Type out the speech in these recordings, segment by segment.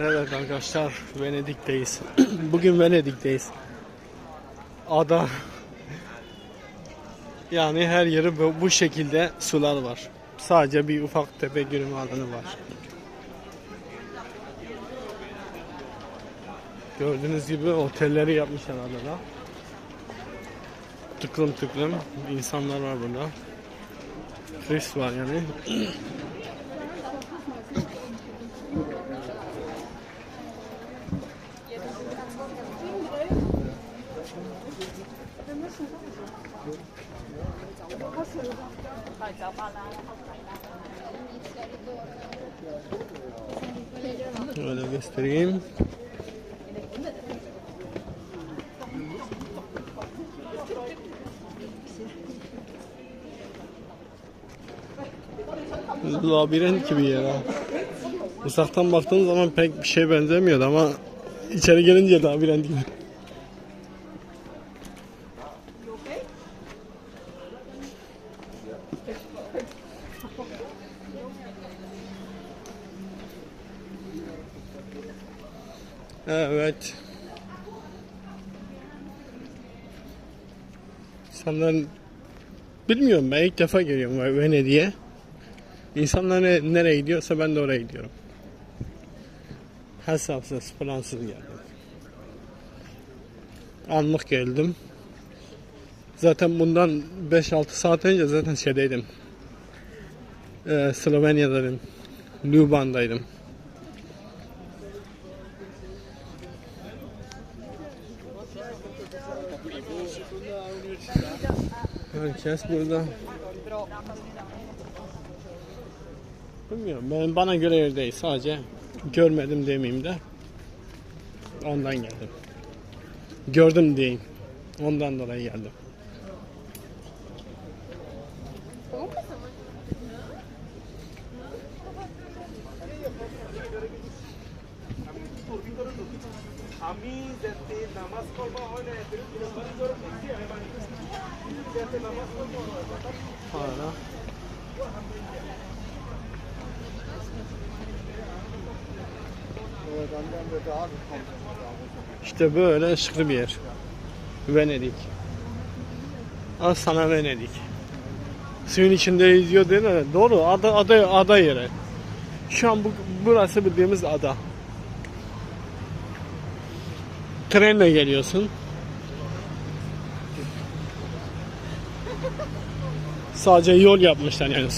Evet arkadaşlar Venedik'teyiz. Bugün Venedik'teyiz. Ada. Yani her yeri bu- şekilde sular var. Sadece bir ufak tepe yürüme alanı var. Gördüğünüz gibi otelleri yapmışlar adada. Tıklım tıklım insanlar var burada. Turist var yani. Öyle göstereyim. Labirent gibi yer ha. Uzaktan baktığın zaman pek bir şey benzemiyordu ama içeri gelince labirent gibi. Evet. İnsanların bilmiyorum ben ilk defa geliyorum Venedik'e. İnsanlar ne- nereye gidiyorsa ben de oraya gidiyorum. Hesapsız, plansız geldim. Anlık geldim. Zaten bundan 5-6 saat önce zaten şeydeydim. Ee, Slovenya'daydım. Ljubljan'daydım. Herkes burada. Bilmiyorum ben bana göre yer değil sadece görmedim demeyeyim de ondan geldim. Gördüm diyeyim. Ondan dolayı geldim. আমি যাতে নামাজ পড়বা হয় না এদের নামাজ পড়বা কি হয় মানে যাতে নামাজ পড়বা হয় Hala. İşte böyle ışıklı bir yer. Venedik. Al sana Venedik. Suyun içinde yüzüyor değil mi? Doğru. Ada, ada, ada yeri. Şu an bu, burası bildiğimiz ada. Trenle geliyorsun. Sadece yol yapmışlar yani.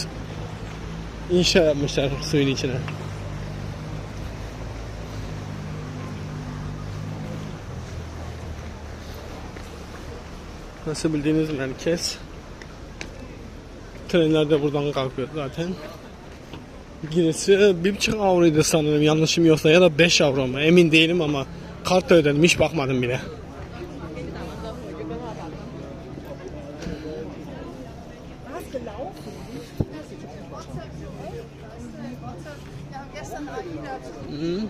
İnşa yapmışlar suyun içine. Nasıl bildiğiniz merkez. Trenler de buradan kalkıyor zaten. Girisi bir buçuk avroydu sanırım yanlışım yoksa ya da 5 avro mu emin değilim ama Kartla ödedim hiç bakmadım bile. Mhm.